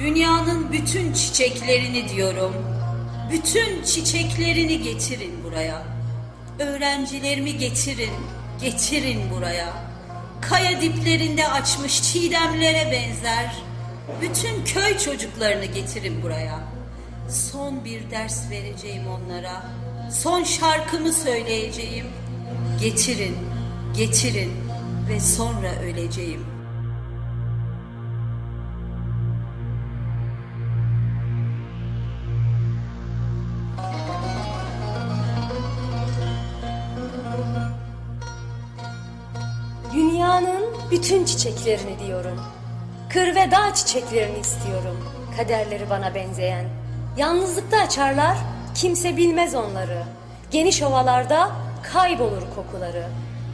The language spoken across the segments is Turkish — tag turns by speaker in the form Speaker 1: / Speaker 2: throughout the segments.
Speaker 1: Dünyanın bütün çiçeklerini diyorum. Bütün çiçeklerini getirin buraya. Öğrencilerimi getirin, getirin buraya. Kaya diplerinde açmış çiğdemlere benzer. Bütün köy çocuklarını getirin buraya. Son bir ders vereceğim onlara. Son şarkımı söyleyeceğim. Getirin, getirin ve sonra öleceğim.
Speaker 2: Bütün çiçeklerini diyorum. Kır ve dağ çiçeklerini istiyorum. Kaderleri bana benzeyen. Yalnızlıkta açarlar, kimse bilmez onları. Geniş ovalarda kaybolur kokuları.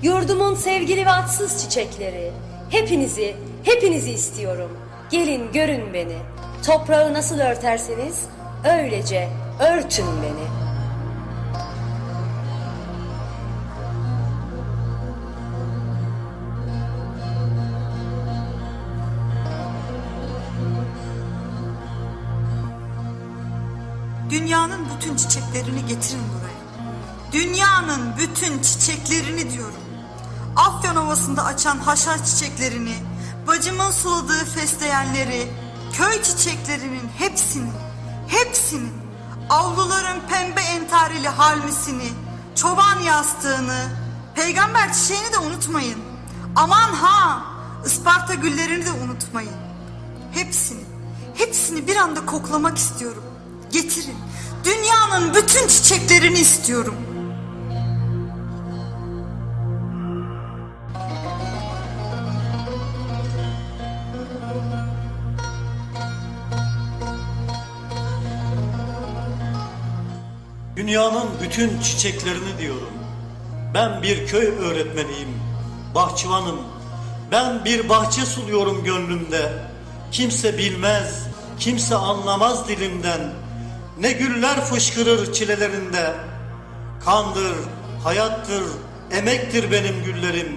Speaker 2: Yurdumun sevgili ve atsız çiçekleri. Hepinizi, hepinizi istiyorum. Gelin görün beni. Toprağı nasıl örterseniz öylece örtün beni.
Speaker 3: Dünyanın bütün çiçeklerini getirin buraya. Dünyanın bütün çiçeklerini diyorum. Afyon Ovası'nda açan haşhaş çiçeklerini, bacımın suladığı fesleğenleri, köy çiçeklerinin hepsini, hepsini, avluların pembe entarili halmisini, çoban yastığını, peygamber çiçeğini de unutmayın. Aman ha, Isparta güllerini de unutmayın. Hepsini, hepsini bir anda koklamak istiyorum. Getirin. Dünyanın bütün çiçeklerini istiyorum.
Speaker 4: Dünyanın bütün çiçeklerini diyorum. Ben bir köy öğretmeniyim, bahçıvanım. Ben bir bahçe suluyorum gönlümde. Kimse bilmez, kimse anlamaz dilimden. Ne güller fışkırır çilelerinde. Kandır, hayattır, emektir benim güllerim.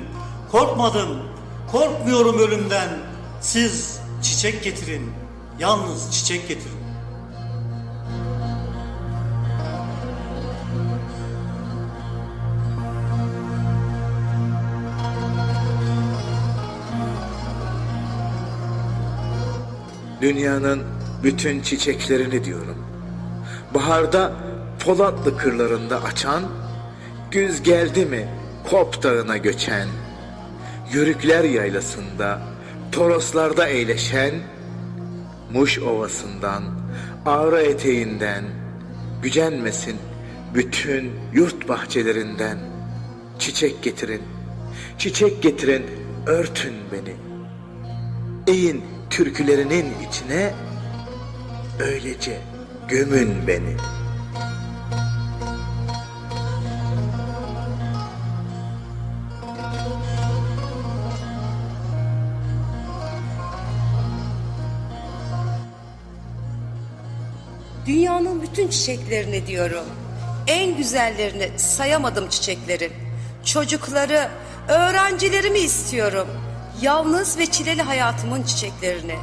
Speaker 4: Korkmadım, korkmuyorum ölümden. Siz çiçek getirin, yalnız çiçek getirin.
Speaker 5: Dünyanın bütün çiçeklerini diyorum. Baharda Polatlı kırlarında açan, güz geldi mi Kop dağına göçen, Yörükler yaylasında, Toroslarda eğleşen, Muş ovasından, Ağrı eteğinden, gücenmesin bütün yurt bahçelerinden. Çiçek getirin, çiçek getirin, örtün beni. Eğin türkülerinin içine öylece gömün beni.
Speaker 6: Dünyanın bütün çiçeklerini diyorum. En güzellerini sayamadım çiçeklerin. Çocukları, öğrencilerimi istiyorum. Yalnız ve çileli hayatımın çiçeklerini.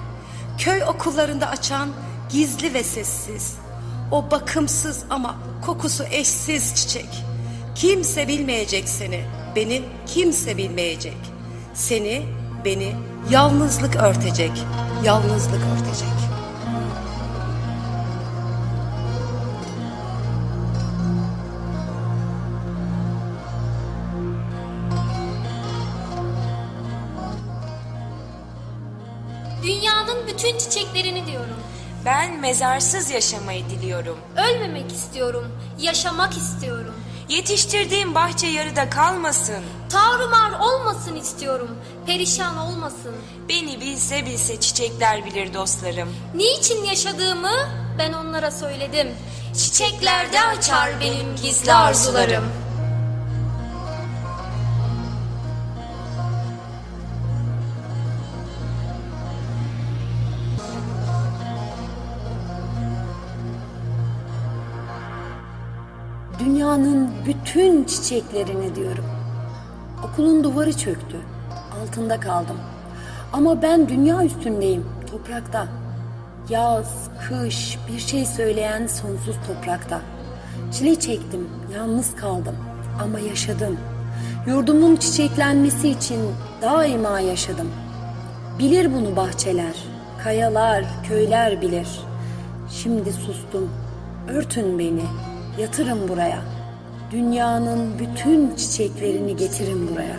Speaker 6: Köy okullarında açan gizli ve sessiz. O bakımsız ama kokusu eşsiz çiçek. Kimse bilmeyecek seni, beni kimse bilmeyecek. Seni, beni yalnızlık örtecek, yalnızlık örtecek.
Speaker 7: Dünyanın bütün çiçeklerini diyorum.
Speaker 8: Ben mezarsız yaşamayı diliyorum.
Speaker 7: Ölmemek istiyorum, yaşamak istiyorum.
Speaker 8: Yetiştirdiğim bahçe yarıda kalmasın.
Speaker 7: Tarumar olmasın istiyorum, perişan olmasın.
Speaker 8: Beni bilse bilse çiçekler bilir dostlarım.
Speaker 7: Niçin yaşadığımı ben onlara söyledim. Çiçeklerde açar benim gizli arzularım.
Speaker 9: Dünyanın bütün çiçeklerini diyorum. Okulun duvarı çöktü. Altında kaldım. Ama ben dünya üstündeyim, toprakta. Yaz, kış, bir şey söyleyen sonsuz toprakta. Çile çektim, yalnız kaldım ama yaşadım. Yurdumun çiçeklenmesi için daima yaşadım. Bilir bunu bahçeler, kayalar, köyler bilir. Şimdi sustum, örtün beni, yatırın buraya. Dünyanın bütün çiçeklerini getirin buraya.